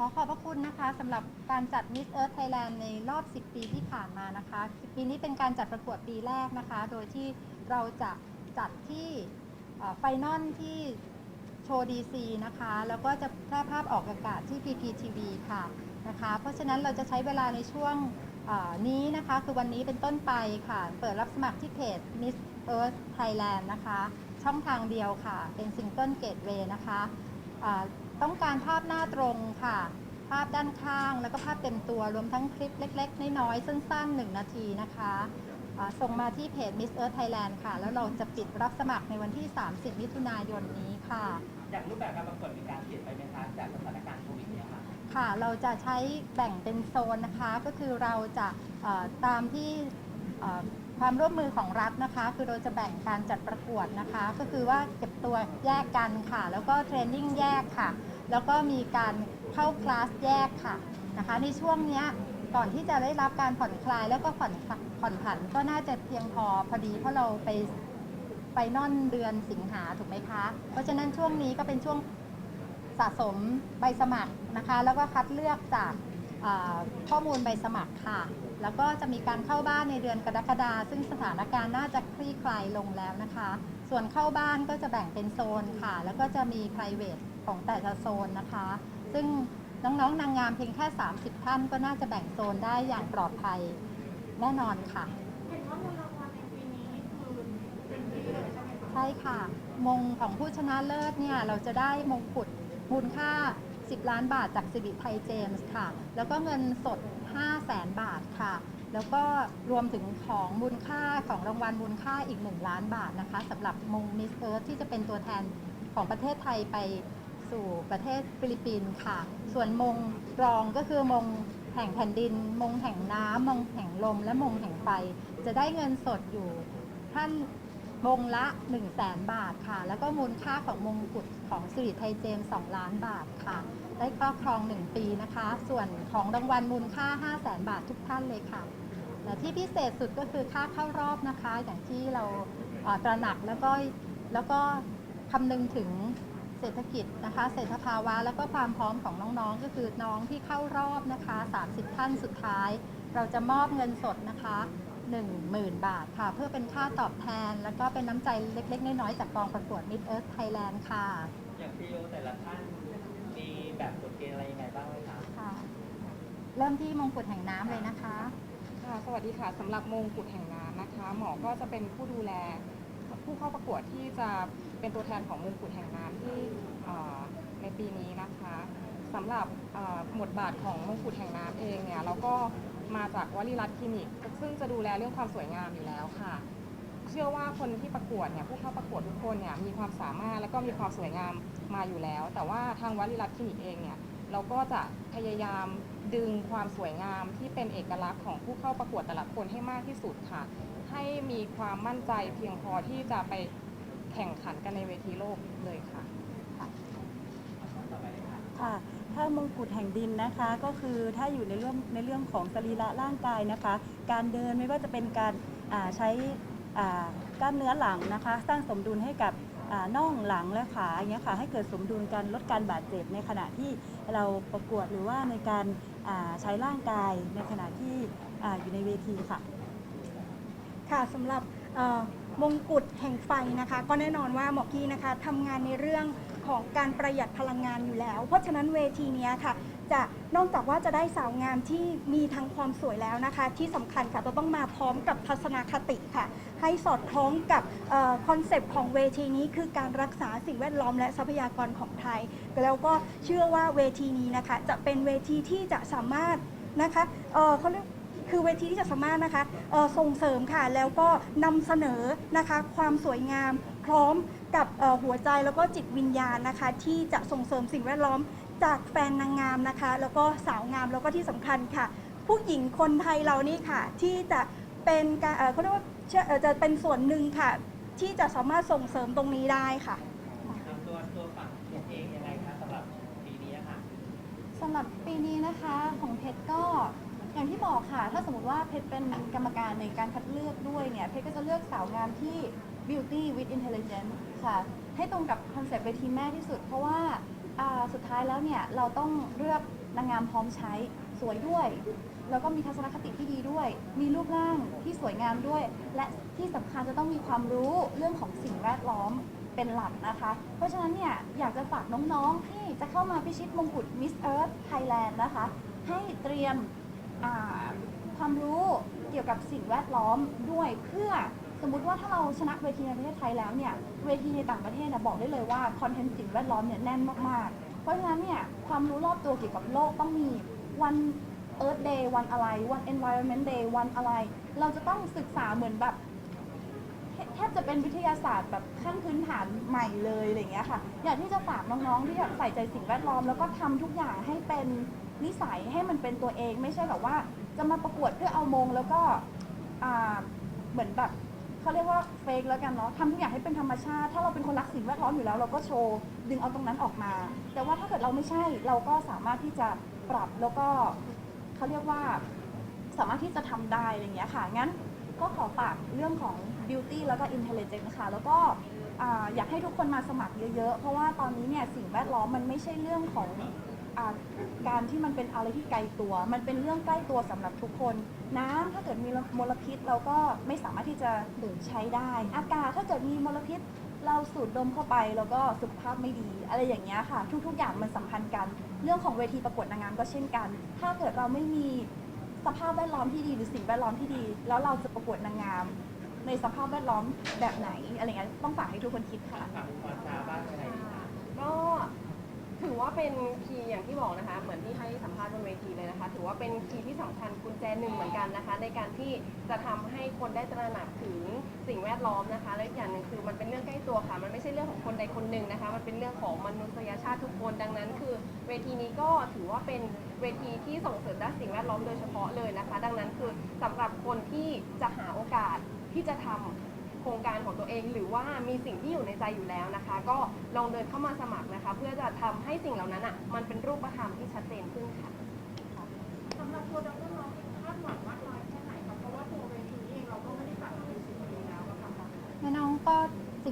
ขอขอบพระคุณนะคะสำหรับการจัด Miss Earth Thailand ในรอบ 10 ปีที่ผ่านมานะคะ ปีนี้เป็นการจัดประกวดปีแรกนะคะ โดยที่เราจะจัดที่ไฟนอลที่โชว์ DC นะคะ แล้วก็จะแพร่ภาพออกอากาศที่ PPTV ค่ะนะคะ เพราะฉะนั้นเราจะใช้เวลาในช่วงนี้นะคะ คือวันนี้เป็นต้นไปค่ะ เปิดรับสมัครที่เพจ Miss Earth Thailand นะคะ ช่องทางเดียวค่ะ เป็นซิงเกิลเกตเวย์นะคะ ต้องการภาพหน้าตรงค่ะ ภาพด้านข้าง แล้วก็ภาพเต็มตัวรวมทั้งคลิปเล็ก ๆ น้อยๆสั้น ๆ 1 นาทีนะคะอ่าส่งมาที่เพจ Miss Earth Thailand ค่ะ แล้วเราจะปิดรับสมัครในวันที่ 30 มิถุนายนนี้ค่ะ อย่างรูปแบบการประกวดมีการเปลี่ยนไปไหมคะจากสถานการณ์โควิดเนี่ยค่ะ ค่ะ เราจะใช้แบ่งเป็นโซนนะคะ ก็คือเราจะเอ่อตามที่เอ่อ ความร่วมมือของรัฐนะคะ คือเราจะแบ่งการจัดประกวดนะคะ ก็คือว่าเก็บตัวแยกกันค่ะ แล้วก็เทรนนิ่งแยกค่ะ แล้วก็มีการเข้าคลาสแยกค่ะนะคะ ในช่วงเนี้ยก่อนที่จะได้รับการผ่อนคลายแล้วก็ผ่อนผ่อนผันก็น่าจะเพียงพอพอดีเพราะเราไปไปนอนเดือนสิงหาถูกไหมคะ เพราะฉะนั้นช่วงนี้ก็เป็นช่วงสะสมใบสมัครนะคะ แล้วก็คัดเลือกจาก ข้อมูลใบสมัครค่ะ แล้วก็จะมีการเข้าบ้านในเดือนกรกฎาซึ่งสถานการณ์น่าจะคลี่คลายลงแล้วนะคะ ส่วนเข้าบ้านก็จะแบ่งเป็นโซนค่ะ แล้วก็จะมี p r i v a t ของแต่ละโซนนะคะ ซึ่งน้องๆนางงามเพียงแค่ 30 ท่านก็น่าจะแบ่งโซนได้อย่างปลอดภัยแน่นอนค่ะเห็นว่ามูลรางวัลในปีนี้คือเป็นปีเลยใช่ไหมคะใช่ค่ะ มงของผู้ชนะเลิศเนี่ยเราจะได้มงกุฎมูลค่า 10 ล้านบาทจากสิริไทยเจมส์ค่ะ แล้วก็เงินสด 5 0 0แสนบาทค่ะ แล้วก็รวมถึงของมูลค่าของรางวัลมูลค่าอีก 1 ล้านบาทนะคะสำหรับมงมิสเอิร์ธที่จะเป็นตัวแทนของประเทศไทยไปสู่ประเทศฟิลิปปินส์ค่ะ ส่วนมงรองก็คือมงแห่งแผ่นดิน มงแห่งน้ำมงแห่งลม และมงแห่งไฟ จะได้เงินสดอยู่ท่าน มงละ 1 0 0 0 0แสนบาทค่ะ แล้วก็มูลค่าของมงกุฎของสิริไทยเจมส์2ล้านบาทค่ะ ได้ครอบครอง 1 ปีนะคะ ส่วนของรางวัลมูลค่า 5 0 0แสนบาททุกท่านเลยค่ะแต่ที่พิเศษสุดก็คือค่าเข้ารอบนะคะ อย่างที่เราตระหนักแล้วก็แล้วก็คำนึงถึงเศรษฐกิจนะคะ เศรษฐภาวะ แล้วก็ความพร้อมของน้องๆ ก็คือน้องที่เข้ารอบนะคะ 30 ท่านสุดท้าย เราจะมอบเงินสดนะคะ 10,000 บาทค่ะ เพื่อเป็นค่าตอบแทน แล้วก็เป็นน้ำใจเล็ก ๆ น้อยๆจากกองประกวด Mid Earth Thailand ค่ะ อย่างพีโอแต่ละท่านมีแบบกฎเกณฑ์อะไรยังไงบ้างไหมคะ ค่ะ เริ่มที่มงกุฎแห่งน้ำเลยนะคะ ค่ะสวัสดีค่ะสำหรับมงกุฎแห่งน้ำนะคะ หมอก็จะเป็นผู้ดูแล ผู้เข้าประกวดที่จะเป็นตัวแทนของมงกุฎแห่งน้ำที่เอ่อในปีนี้นะคะสำหรับเอ่อบทบาทของมงกุฎแห่งน้ำเองเนี่ยเราก็ มาจากวลีรัตน์คลินิก ซึ่งจะดูแลเรื่องความสวยงามอยู่แล้วค่ะ เชื่อว่าคนที่ประกวดเนี่ยผู้เข้าประกวดทุกคนเนี่ยมีความสามารถและก็มีความสวยงามมาอยู่แล้ว แต่ว่าทางวลีรัตน์คลินิกเองเนี่ยเราก็จะพยายามดึงความสวยงามที่เป็นเอกลักษณ์ของผู้เข้าประกวดแต่ละคนให้มากที่สุดค่ะ ให้มีความมั่นใจเพียงพอที่จะไปแข่งขันกันในเวทีโลกเลยค่ะต่อไปเลยค่ะค่ะ ถ้ามงกุฎแห่งดินนะคะ ก็คือถ้าอยู่ในเรื่องในเรื่องของสรีระร่างกายนะคะ การเดินไม่ว่าจะเป็นการใช้กล้ามเนื้อหลังนะคะ สร้างสมดุลให้กับน่องหลังและขาอย่างเงี้ยค่ะให้เกิดสมดุลกันลดการบาดเจ็บในขณะที่เราประกวดหรือว่าในการใช้ร่างกายในขณะที่ออยู่ในเวทีค่ะค่ะสำหรับมงกุฎแห่งไฟนะคะ ก็แน่นอนว่าหมอกี้นะคะทำงานในเรื่อง ของการประหยัดพลังงานอยู่แล้ว เพราะฉะนั้นเวทีนี้ค่ะ จะนอกจากว่าจะได้สาวงามที่มีทั้งความสวยแล้วนะคะ ที่สำคัญค่ะจะต้องมาพร้อมกับทัศนคติค่ะ ให้สอดคล้องกับคอนเซปต์ของเวทีนี้คือการรักษาสิ่งแวดล้อมและทรัพยากรของไทย แล้วก็เชื่อว่าเวทีนี้นะคะ จะเป็นเวทีที่จะสามารถนะคะเออเขาเรียกคือเวทีที่จะสามารถนะคะส่งเสริมค่ะ แล้วก็นำเสนอนะคะ ความสวยงามพร้อม กับเอ่อหัวใจแล้วก็จิตวิญญาณนะคะ ที่จะส่งเสริมสิ่งแวดล้อมจากแฟนนางงามนะคะ แล้วก็สาวงามแล้วก็ที่สำคัญค่ะ ผู้หญิงคนไทยเรานี่ค่ะ ที่จะเป็นการเอ่อเขาเรียกว่าเชื่อเอ่อจะเป็นส่วนหนึ่งค่ะ ที่จะสามารถส่งเสริมตรงนี้ได้ค่ะ ทำตัวตัวฝั่งเองยังไงคะสำหรับปีนี้อะค่ะ สำหรับปีนี้นะคะของเพชรก็ อย่างที่บอกค่ะ ถ้าสมมติว่าเพชรเป็นกรรมการในการคัดเลือกด้วยเนี่ย เพชรก็จะเลือกสาวงามที่ beauty with intelligence ค่ะ ให้ตรงกับคอนเซปต์เวทีแม่ที่สุด เพราะว่าอ่าสุดท้ายแล้วเนี่ยเราต้องเลือกนางงามพร้อมใช้สวยด้วย แล้วก็มีทัศนคติที่ดีด้วย มีรูปร่างที่สวยงามด้วย และที่สำคัญจะต้องมีความรู้เรื่องของสิ่งแวดล้อมเป็นหลักนะคะ เพราะฉะนั้นเนี่ยอยากจะฝากน้องๆที่จะเข้ามาพิชิตมงกุฎ Miss Earth Thailand นะคะ ให้เตรียม อ่าความรู้เกี่ยวกับสิ่งแวดล้อมด้วยเพื่อสมมุติว่าถ้าเราชนะเวทีในประเทศไทยแล้วเนี่ยเวทีในต่างประเทศเนี่ยบอกได้เลยว่าคอนเทนต์สิ่งแวดล้อมเนี่ยแน่นมากๆ เพราะฉะนั้นเนี่ยความรู้รอบตัวเกี่ยวกับโลกต้องมีวัน Earth Day วันอะไรวัน Environment Day วันอะไร เราจะต้องศึกษาเหมือนแบบแทบจะเป็นวิทยาศาสตร์แบบขั้นพื้นฐานใหม่เลยอะไรอย่างเงี้ยค่ะ อยากที่จะฝากน้องๆที่อยากใส่ใจสิ่งแวดล้อมแล้วก็ทำทุกอย่างให้เป็น นิสัยให้มันเป็นตัวเองไม่ใช่แบบว่า จะมาประกวดเพื่อเอามงแล้วก็อ่าเหมือนแบบเขาเรียกว่าเฟกแล้วกันเนาะทำทุกอย่างให้เป็นธรรมชาติ ถ้าเราเป็นคนรักสิ่งแวดล้อมอยู่แล้ว เราก็โชว์ดึงเอาตรงนั้นออกมา แต่ว่าถ้าเกิดเราไม่ใช่เราก็สามารถที่จะปรับแล้วก็เขาเรียกว่าสามารถที่จะทำได้อะไรอย่างเงี้ยค่ะ งั้นก็ขอฝากเรื่องของ beauty แล้วก็ intelligence นะคะ แล้วก็อยากให้ทุกคนมาสมัครเยอะๆ เพราะว่าตอนนี้เนี่ยสิ่งแวดล้อมมันไม่ใช่เรื่องของ อาการที่มันเป็นอะไรที่ไกลตัว มันเป็นเรื่องใกล้ตัวสำหรับทุกคน น้ำถ้าเกิดมีมลพิษเราก็ไม่สามารถที่จะดื่มใช้ได้ อากาศถ้าเกิดมีมลพิษ เราสูดดมเข้าไปแล้วก็สุขภาพไม่ดี อะไรอย่างเงี้ยค่ะ ทุก ๆ อย่างมันสัมพันธ์กัน เรื่องของเวทีประกวดนางงามก็เช่นกัน ถ้าเกิดเราไม่มีสภาพแวดล้อมที่ดีหรือสิ่งแวดล้อมที่ดี แล้วเราจะประกวดนางงาม ในสภาพแวดล้อมแบบไหนอะไรเงี้ยต้องฝากให้ทุกคนคิดค่ะถามคุณพรฟ้าบ้างยังไงดีคะ ก็ ถือว่าเป็นคีย์อย่างที่บอกนะคะ เหมือนที่ให้สัมภาษณ์บนเวทีเลยนะคะ ถือว่าเป็นคีย์ที่สำคัญกุญแจหนึ่งเหมือนกันนะคะ ในการที่จะทำให้คนได้ตระหนักถึงสิ่งแวดล้อมนะคะ และอีกอย่างหนึ่งคือมันเป็นเรื่องใกล้ตัวค่ะ มันไม่ใช่เรื่องของคนใดคนหนึ่งนะคะ มันเป็นเรื่องของมนุษยชาติทุกคน ดังนั้นคือ เวทีนี้ก็ถือว่าเป็นเวทีที่ส่งเสริมด้านสิ่งแวดล้อมโดยเฉพาะเลยนะคะ ดังนั้นคือสำหรับคนที่จะหาโอกาสที่จะทำ โครงการของตัวเอง หรือว่ามีสิ่งที่อยู่ในใจอยู่แล้วนะคะ ก็ลองเดินเข้ามาสมัครนะคะ เพื่อจะทำให้สิ่งเหล่านั้นอะมันเป็นรูปธรรมที่ชัดเจนขึ้นค่ะ สำหรับตัวดรน้องคาดหวังมากน้อยแค่ไหนคะเพราะว่าตัวเวทีเองเราก็ไม่ได้จัดเป็นสิ่งนี้แล้วอะค่ะ แม่น้องก็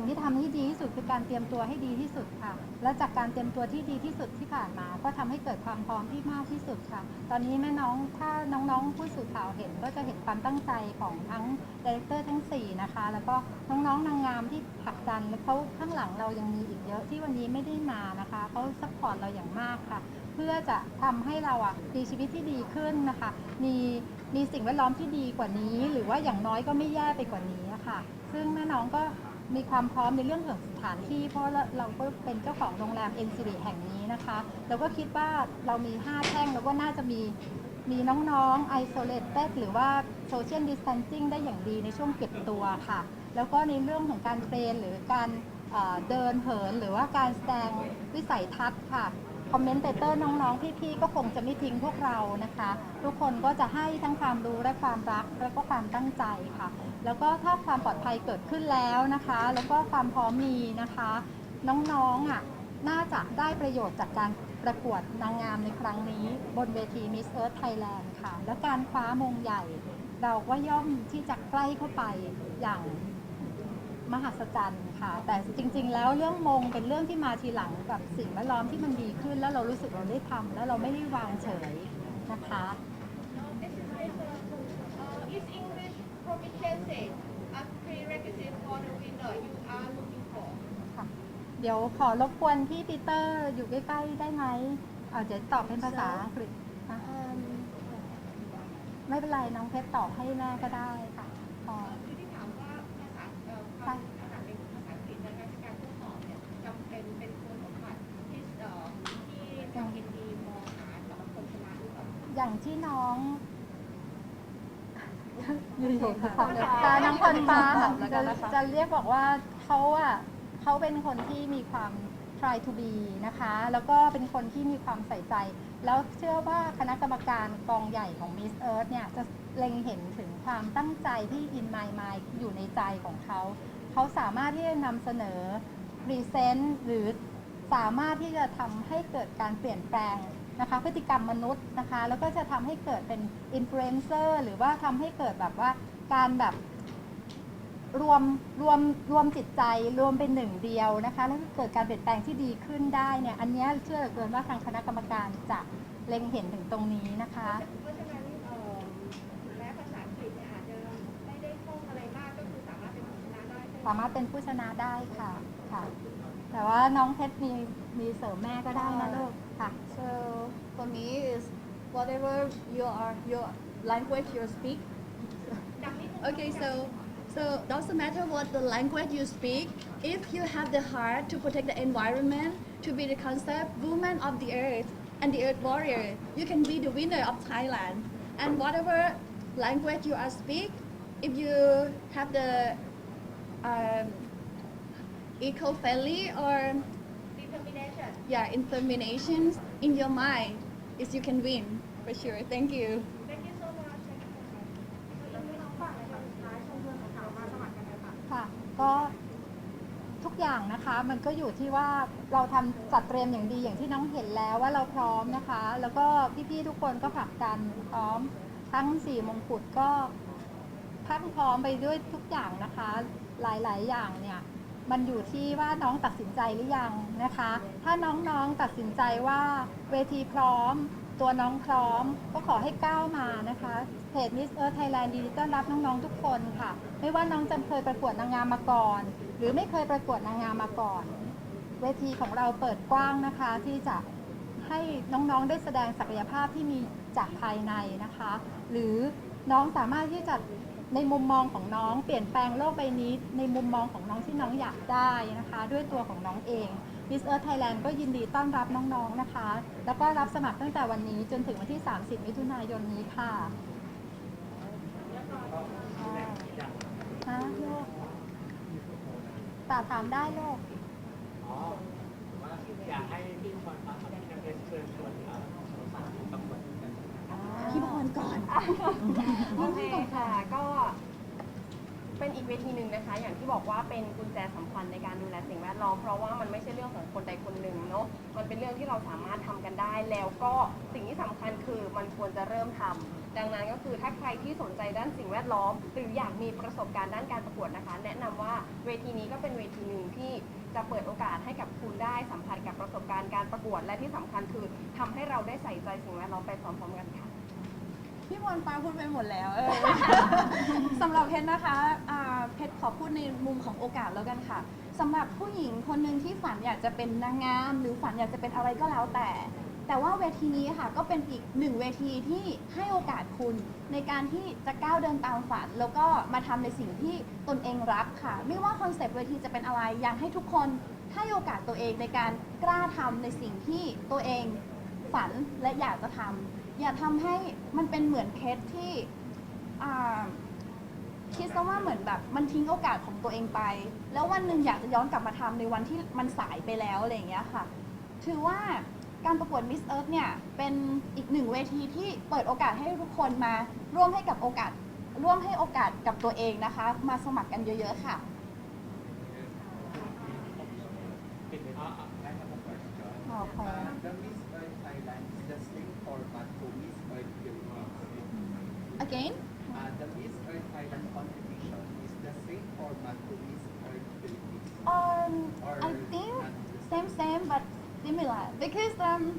ที่ทำที่ดีที่สุดคือการเตรียมตัวให้ดีที่สุดค่ะ และจากการเตรียมตัวที่ดีที่สุดที่ผ่านมา ก็ทำให้เกิดความพร้อมที่มากที่สุดค่ะ ตอนนี้แม่น้องถ้าน้องๆผู้สื่อข่าวเห็นก็จะเห็นความตั้งใจของทั้งดีเรคเตอร์ทั้ง 4 นะคะ แล้วก็น้องๆนางงามที่ผลักดันแล้วเขาข้างหลังเรายังมีอีกเยอะที่วันนี้ไม่ได้มานะคะเขาซัพพอร์ตเราอย่างมากค่ะ เพื่อจะทำให้เราอะมีชีวิตที่ดีขึ้นนะคะ มีมีสิ่งแวดล้อมที่ดีกว่านี้ หรือว่าอย่างน้อยก็ไม่แย่ไปกว่านี้ค่ะ ซึ่งแม่น้องก็ มีความพร้อมในเรื่องของสถานที่ เพราะเราเราก็เป็นเจ้าของโรงแรมเอ็นซิริแห่งนี้นะคะเราก็คิดว่าเรามี 5 แท่งเราก็น่าจะมีมีน้องๆ isolated หรือว่า social distancing ได้อย่างดีในช่วงเก็บตัวค่ะ แล้วก็ในเรื่องของการเทรนหรือการเดินเหินหรือว่าการแสดงวิสัยทัศน์ค่ะ อมเมนเตเตอร์น้องๆ พี่ๆ ก็คงจะไม่ทิ้งพวกเรานะคะ ทุกคนก็จะให้ทั้งความรู้และความรักและก็ความตั้งใจค่ะ แล้วก็ถ้าความปลอดภัยเกิดขึ้นแล้วนะคะ แล้วก็ความพร้อมมีนะคะ น้องๆอะน่าจะได้ประโยชน์จากการประกวดนางงามในครั้งนี้ บนเวที Miss Earth Thailand ค่ะ และการคว้ามงใหญ่ เราก็ย่อมที่จะใกล้เข้าไปอย่าง มหัศจรรย์ค่ะ แต่จริง ๆ แล้วเรื่องมงเป็นเรื่องที่มาทีหลังกับสิ่งแวดล้อมที่มันดีขึ้น แล้วเรารู้สึกเราได้ทำแล้วเราไม่ได้วางเฉยนะคะ Uh, is English proficiency a prerequisite for the winner you are looking for? ค่ะเดี๋ยวขอรบกวนพี่ปีเตอร์อยู่ใกล้ๆได้ไหมเอาเดี๋ยวตอบเป็นภาษาอังกฤษนะไม่เป็นไรน้องเพชรตอบให้แม่ก็ได้ อย่างที่น้องอยู่ๆคือความตาน้องคนฟ้าค่ะจะจะเรียกบอกว่าเขาอะเขาเป็นคนที่มีความ try to be นะคะ แล้วก็เป็นคนที่มีความใส่ใจ แล้วเชื่อว่าคณะกรรมการกองใหญ่ของ Miss Earth เนี่ย จะเล็งเห็นถึงความตั้งใจที่ in my mind อยู่ในใจของเขา เขาสามารถที่จะนำเสนอ present หรือสามารถที่จะทำให้เกิดการเปลี่ยนแปลง นะคะพฤติกรรมมนุษย์นะคะ แล้วก็จะทำให้เกิดเป็นอินฟลูเอนเซอร์หรือว่าทำให้เกิดแบบว่าการแบบรวมรวมรวมจิตใจรวมเป็นหนึ่งเดียวนะคะ แล้วก็เกิดการเปลี่ยนแปลงที่ดีขึ้นได้เนี่ยอันเนี้ยเชื่อเหลือเกินว่าทางคณะกรรมการจะเล็งเห็นถึงตรงนี้นะคะเพราะฉะนั้นเอ่อถึงแม้ภาษาอังกฤษเนี่ยอาจจะไม่ได้คล่องอะไรมากก็คือสามารถเป็นผู้ชนะได้ใช่ไหมสามารถเป็นผู้ชนะได้ค่ะค่ะ แต่ว่าน้องเพชรมีมีเสริมแม่ก็ได้นะลูก So for me is whatever you are your language you speak. Okay, so so doesn't matter what the language you speak. If you have the heart to protect the environment, to be the concept woman of the earth and the earth warrior, you can be the winner of Thailand. And whatever language you are speak, if you have the um, eco-friendly or yeah, determinations in your mind is you can win for sure. Thank you. thank you so much thank you so much ค่ะ ก็ทุกอย่างนะคะ มันก็อยู่ที่ว่าเราทำจัดเตรียมอย่างดีอย่างที่น้องเห็นแล้วว่าเราพร้อมนะคะ แล้วก็พี่ๆทุกคนก็ผลักดันพร้อมทั้งสี่มงกุฎก็ทั้งพร้อมไปด้วยทุกอย่างนะคะ หลายๆ อย่างเนี่ย มันอยู่ที่ว่าน้องตัดสินใจหรือยังนะคะ ถ้าน้องๆตัดสินใจว่าเวทีพร้อม ตัวน้องพร้อม ก็ขอให้ก้าวมานะคะเพจ Miss Earth Thailand ดีต้อนรับน้องๆทุกคนค่ะ ไม่ว่าน้องจะเคยประกวดนางงามมาก่อน หรือไม่เคยประกวดนางงามมาก่อน เวทีของเราเปิดกว้างนะคะที่จะให้น้องๆได้แสดงศักยภาพที่มีจากภายในนะคะ หรือน้องสามารถที่จะ ในมุมมองของน้องเปลี่ยนแปลงโลกใบนี้ ในมุมมองของน้องที่น้องอยากได้นะคะ ด้วยตัวของน้องเอง Miss Earth Thailand ก็ยินดีต้อนรับน้องๆนะคะ แล้วก็รับสมัครตั้งแต่วันนี้จนถึงวันที่ 30 มิถุนายนนี้ค่ะฮะลูกตาถามได้โลกอยากให้พี่พรฟ้ากับพี่น้ำเพชรเชิญชวนเอ่อนพี่พรก่อน โอเคค่ะก็ อีกเวทีหนึ่งนะคะ อย่างที่บอกว่าเป็นกุญแจสำคัญในการดูแลสิ่งแวดล้อมเพราะว่ามันไม่ใช่เรื่องของคนใดคนหนึ่งเนาะมันเป็นเรื่องที่เราสามารถทำกันได้ แล้วก็สิ่งที่สำคัญคือมันควรจะเริ่มทำดังนั้นก็คือถ้าใครที่สนใจด้านสิ่งแวดล้อม หรืออยากมีประสบการณ์ด้านการประกวดนะคะ แนะนำว่าเวทีนี้ก็เป็นเวทีหนึ่งที่จะเปิดโอกาสให้กับคุณได้สัมผัสกับประสบการณ์การประกวดและที่สำคัญคือทำให้เราได้ใส่ใจสิ่งแวดล้อมไปพร้อมๆกันค่ะ พี่มนฟ้าพูดไปหมดแล้วเออ สำหรับเพชรนะคะอ่าเพชรขอพูดในมุมของโอกาสแล้วกันค่ะสำหรับผู้หญิงคนหนึ่งที่ฝันอยากจะเป็นนางงาม หรือฝันอยากจะเป็นอะไรก็แล้วแต่ แต่ว่าเวทีนี้ค่ะ ก็เป็นอีกหนึ่งเวทีที่ให้โอกาสคุณ ในการที่จะก้าวเดินตามฝัน แล้วก็มาทำในสิ่งที่ตนเองรักค่ะ ไม่ว่าคอนเซปต์เวทีจะเป็นอะไรอยากให้ทุกคนให้โอกาสตัวเองในการกล้าทำในสิ่งที่ตัวเองฝันและอยากจะทำ อย่าทำให้มันเป็นเหมือนเคสที่อ่าคิดซะว่าเหมือนแบบ มันทิ้งโอกาสของตัวเองไป แล้ววันหนึ่งอยากจะย้อนกลับมาทำในวันที่มันสายไปแล้วอะไรอย่างเงี้ยค่ะ ถือว่าการประกวด Miss Earth เนี่ย เป็นอีกหนึ่งเวทีที่เปิดโอกาสให้ทุกคนมาร่วมให้กับโอกาส ร่วมให้โอกาสกับตัวเองนะคะ มาสมัครกันเยอะๆค่ะ ปิดเลยอะอะได้ครับผมขอขอ Uh, the Miss again? Uh, the Miss Earth Thailand competition is the same format to Miss Earth Philippines. um Or I think not the same. same but similar. Because um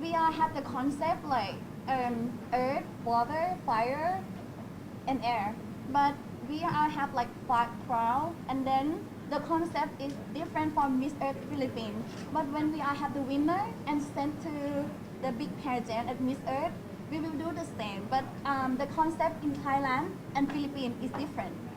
we all have the concept like um earth water fire and air. But we all have like five crown and then the concept is different from Miss Earth Philippines. But when we all have the winner and sent to the big pageant at Miss Earth we will do the same but um, the concept in Thailand and Philippines is different.